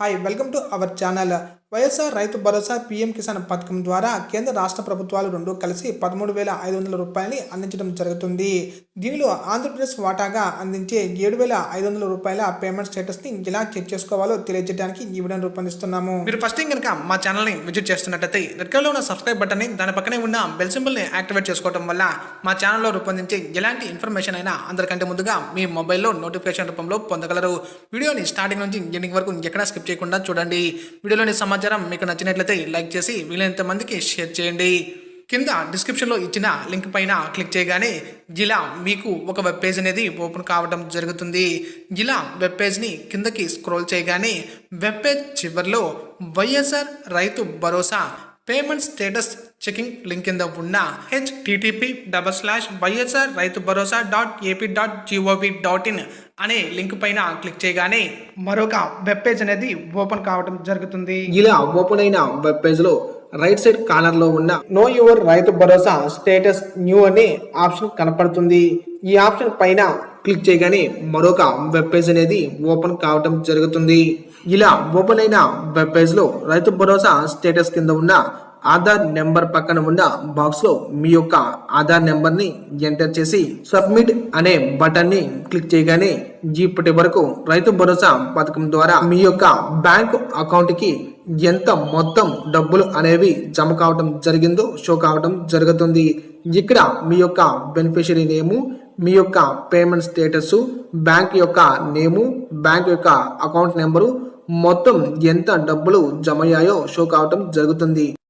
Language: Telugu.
Hi welcome to our channel YSR Rythu Bharosa PM Kisan పథకం ద్వారా కేంద్ర రాష్ట్ర ప్రభుత్వాలు రెండు కలిసి పదమూడు వేల ఐదు వందల రూపాయలని అందించడం జరుగుతుంది. దీనిలో ఆంధ్రప్రదేశ్ వాటాగా అందించే ఏడు వేల ఐదు వందల రూపాయల పేమెంట్ స్టేటస్ని ఎలా చెక్ చేసుకోవాలో తెలియజేయడానికి ఈ వీడియోని రూపొందిస్తున్నాము. మీరు ఫస్ట్ టైం కనుక మా ఛానల్ని విజిట్ చేస్తున్నట్టయితే రెడ్ కలర్లో ఉన్న సబ్స్క్రైబ్ బటన్ని దాని పక్కనే ఉన్న బెల్ సింబల్ని యాక్టివేట్ చేసుకోవడం వల్ల మా ఛానల్లో రూపొందించే ఎలాంటి ఇన్ఫర్మేషన్ అయినా అందరికంటే ముందుగా మీ మొబైల్లో నోటిఫికేషన్ రూపంలో పొందగలరు. వీడియోని స్టార్టింగ్ నుంచి ఎండింగ్ వరకు ఎక్కడా స్కిప్ చేయకుండా చూడండి. వీడియోలోని సమాచారం మీకు నచ్చినట్లయితే లైక్ చేసి వీలైనంత మందికి షేర్ చేయండి. కింద డిస్క్రిప్షన్లో ఇచ్చిన లింక్ పైన క్లిక్ చేయగానే ఇలా మీకు ఒక వెబ్ పేజ్ అనేది ఓపెన్ కావడం జరుగుతుంది. ఇలా వెబ్ పేజ్ని కిందకి స్క్రోల్ చేయగానే వెబ్ పేజ్ చివరిలో వైఎస్ఆర్ రైతు భరోసా పేమెంట్ స్టేటస్ చెకింగ్ లింక్ కింద ఉన్న HTTP double slash YSR Rythu Bharosa dot AP dot GOV dot in అనే లింక్ పైన క్లిక్ చేయగానే మరొక వెబ్ పేజ్ అనేది ఓపెన్ కావడం జరుగుతుంది. ఇలా ఓపెన్ అయిన వెబ్ పేజ్లో రైట్ సైడ్ కార్నర్లో ఉన్న no your Rythu Bharosa status new అనే ఆప్షన్ కనపడుతుంది. ఈ ఆప్షన్ పైన క్లిక్ చేయగానే మరొక వెబ్ పేజ్ అనేది ఓపెన్ కావడం జరుగుతుంది. ఇలా ఓపెన్ అయిన వెబ్ పేజ్లో రైతు భరోసా స్టేటస్ కింద ఉన్న ఆధార్ నెంబర్ పక్కన ఉన్న బాక్స్లో మీ యొక్క ఆధార్ నెంబర్ని ఎంటర్ చేసి సబ్మిట్ అనే బటన్ని క్లిక్ చేయగానే ఇప్పటి వరకు రైతు భరోసా పథకం ద్వారా మీ యొక్క బ్యాంక్ అకౌంట్కి ఎంత మొత్తం డబ్బులు అనేవి జమ కావడం జరిగిందో షో కావడం జరుగుతుంది. ఇక్కడ మీ యొక్క బెనిఫిషరీ నేము మీ యొక్క పేమెంట్ స్టేటస్ బ్యాంక్ యొక్క నేము బ్యాంక్ యొక్క అకౌంట్ నెంబరు మొత్తం ఎంత డబ్బులు జమయ్యాయో షో కావడం జరుగుతుంది.